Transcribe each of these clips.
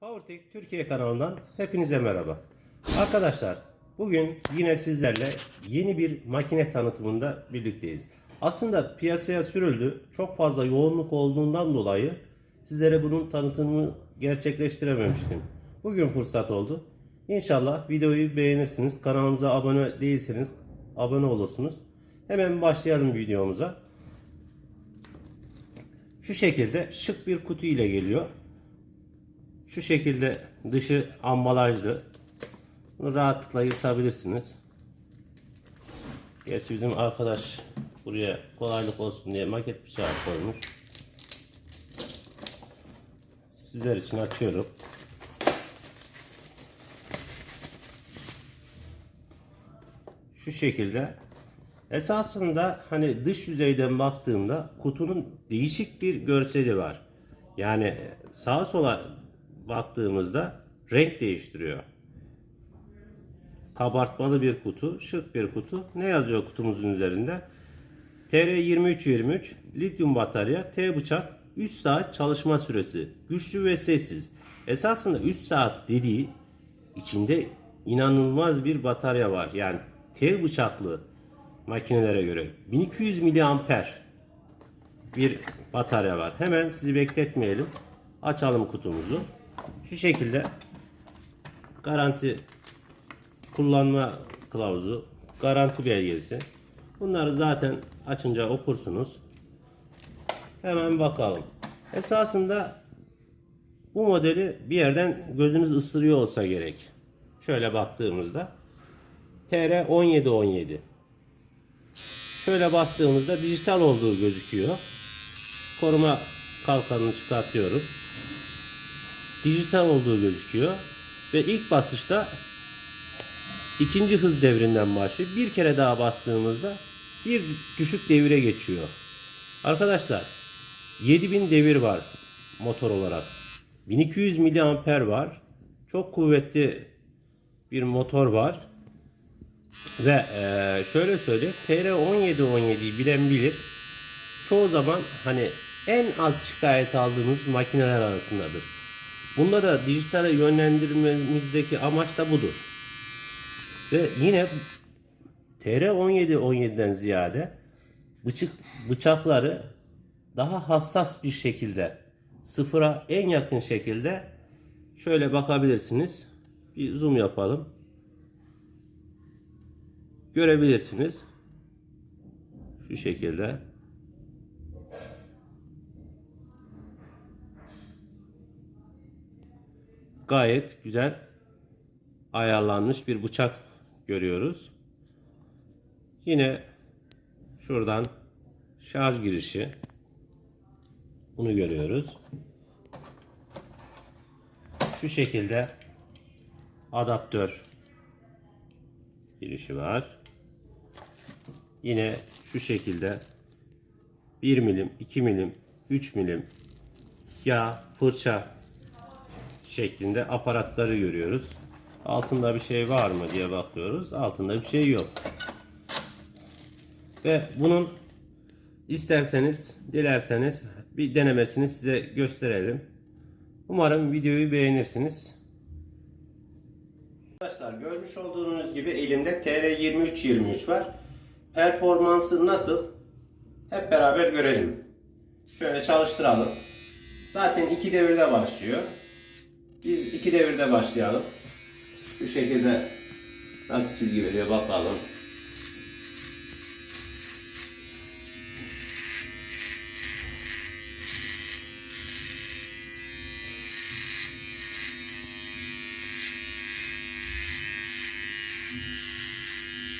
PowerTech Türkiye kanalından hepinize merhaba. Arkadaşlar bugün yine sizlerle yeni bir makine tanıtımında birlikteyiz. Aslında piyasaya sürüldü. Çok fazla yoğunluk olduğundan dolayı sizlere bunun tanıtımını gerçekleştirememiştim. Bugün fırsat oldu. İnşallah videoyu beğenirsiniz. Kanalımıza abone değilseniz abone olursunuz. Hemen başlayalım videomuza. Şu şekilde şık bir kutu ile geliyor. Şu şekilde dışı ambalajlı. Bunu rahatlıkla yırtabilirsiniz. Gerçi bizim arkadaş buraya kolaylık olsun diye maket bıçağı koymuş. Sizler için açıyorum. Şu şekilde. Esasında hani dış yüzeyden baktığımda kutunun değişik bir görseli var. Yani sağa sola baktığımızda renk değiştiriyor. Kabartmalı bir kutu, şık bir kutu. Ne yazıyor kutumuzun üzerinde? TR2323 lityum batarya, T bıçak, 3 saat çalışma süresi. Güçlü ve sessiz. Esasında 3 saat dediği içinde inanılmaz bir batarya var. Yani T bıçaklı makinelere göre 1200 miliamper bir batarya var. Hemen sizi bekletmeyelim. Açalım kutumuzu. Şu şekilde garanti kullanma kılavuzu, garanti belgesi. Bunları zaten açınca okursunuz. Hemen bakalım. Esasında bu modeli bir yerden gözünüz ısırıyor olsa gerek. Şöyle baktığımızda TR 1717. Şöyle bastığımızda dijital olduğu gözüküyor. Koruma kalkanını çıkartıyorum. Dijital olduğu gözüküyor. Ve ilk basışta ikinci hız devrinden başlıyor. Bir kere daha bastığımızda bir düşük devire geçiyor. Arkadaşlar 7000 devir var motor olarak. 1200 miliamper var. Çok kuvvetli bir motor var. Ve eee, şöyle söyleyeyim TR 1717'yi bilen bilir. Çoğu zaman hani en az şikayet aldığımız makineler arasındadır. Bunda da dijitale yönlendirmemizdeki amaç da budur. Ve yine TR 1717'den ziyade bıçak, bıçakları daha hassas bir şekilde sıfıra en yakın şekilde şöyle bakabilirsiniz. Bir zoom yapalım görebilirsiniz. Şu şekilde. Gayet güzel ayarlanmış bir bıçak görüyoruz. Yine şuradan şarj girişi bunu görüyoruz. Şu şekilde adaptör girişi var. Yine şu şekilde 1 milim, 2 milim, 3 milim yağ, fırça şeklinde aparatları görüyoruz. Altında bir şey var mı diye bakıyoruz. Altında bir şey yok. Ve bunun isterseniz, dilerseniz bir denemesini size gösterelim. Umarım videoyu beğenirsiniz. Arkadaşlar görmüş olduğunuz gibi elimde TR2323 var. Performansı nasıl? Hep beraber görelim. Şöyle çalıştıralım. Zaten iki devirde başlıyor. Biz iki devirde başlayalım. Şu şekilde nasıl çizgi veriyor bakalım.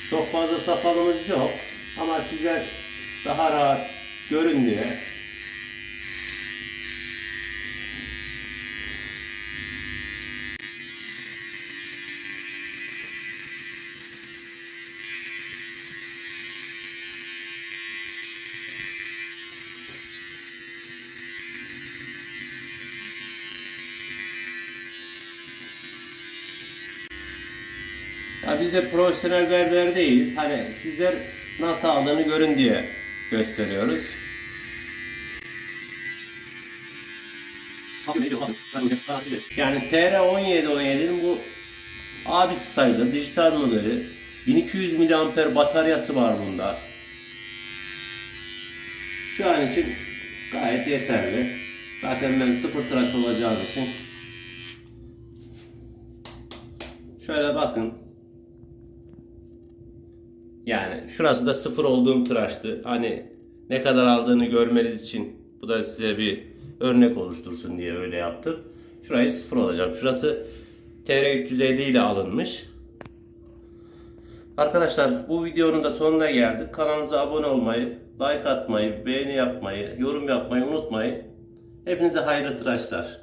Çok fazla sakalımız yok ama size daha rahat görün diye biz de profesyonel berber değiliz. Hani sizler nasıl aldığını görün diye gösteriyoruz. Yani TR1717'nin bu abisi sayılır. Dijital modeli. 1200 mAh bataryası var bunda. Şu an için gayet yeterli. Zaten ben sıfır tıraş olacağım için. Şöyle bakın. Yani şurası da sıfır olduğum tıraştı. Hani ne kadar aldığını görmeniz için bu da size bir örnek oluştursun diye öyle yaptım. Şurayı sıfır olacağım. Şurası TR350 ile alınmış. Arkadaşlar bu videonun da sonuna geldik. Kanalımıza abone olmayı, like atmayı, beğeni yapmayı, yorum yapmayı unutmayın. Hepinize hayırlı tıraşlar.